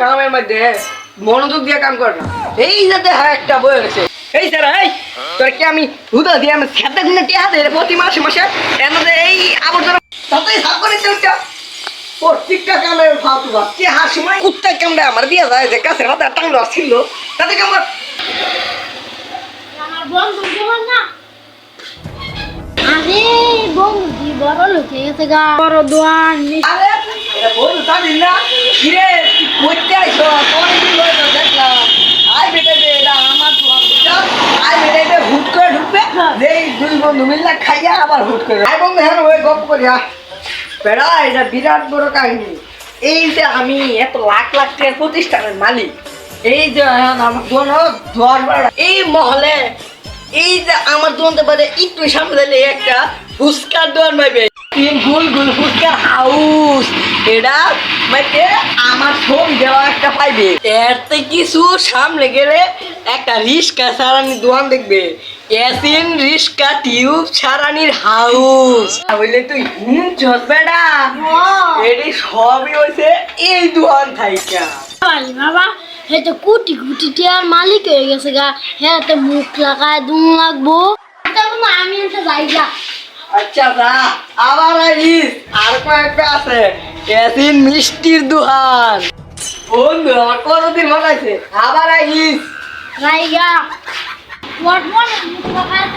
কামের মধ্যে মনোযোগ দিয়ে কাম কর না। এই যাতে হ্যাঁ একটা বই রয়েছে এই স্যার এই তোর কি আমি হুদা দিয়ে আমি সাথে দিনে টিয়া দেয় প্রতি মাসে মাসে। এনে এই আবর্জনা। তাতেই সাফ করে চলছে প্রত্যেকটা কামের ফালতু বাস কে হার সময় কুত্তা কামড়ে আমার দিয়ে যায় যে কাছে মাথা টাংলা ছিল তাতে কামড়। আমার বন্ধু যখন না। আরে বন্ধু বড় লোক গেছে গা। বড় দোয়ান। আরে না? কিরে তুই করতে আইছো অনেকদিন ধরে তো দেখলাম আই বেটে দে এটা আমার দোকান বুঝছ আই বেটে দে হুট করে ঢুকবে যে এই দুই বন্ধু খাইয়া আবার হুট করে আই বন্ধু হ্যাঁ ওই গপ করি হ্যাঁ বেড়া এটা বিরাট বড় কাহিনী। এই যে আমি এত লাখ লাখ টাকার প্রতিষ্ঠানের মালিক। এই যে হ্যাঁ, আমার বারোটা এই মহলে এই যে আমার দোকানতে পারে একটু সামনে একটা ফুচকার দোকান পাইবে গুল গুল হাউস। এটা মানে আমার ছবি দেওয়া একটা পাইবে। এর কিছু সামনে গেলে একটা রিস্কা সারানির দোকান দেখবে। এসিন রিস্কা টিউব সারানির হাউস। বললে তুই হুম চল বেটা এটি সবই হয়েছে এই দোকান থাইকা। বাবা হে তো কোটি কোটি টিয়ার মালিক হয়ে গেছে গা। হ্যাঁ তো মুখ লাগায় দুম লাগবো। আমি একটা যাই গা। আচ্ছা দা আবার আইস। আর কয়েকটা আছে। এসিন মিষ্টির দোকান বন্ধু আমার কতদিন মনে আছে? আবার আইস। যাই গা ওয়াট মনে মুখ লাগায় দিয়ে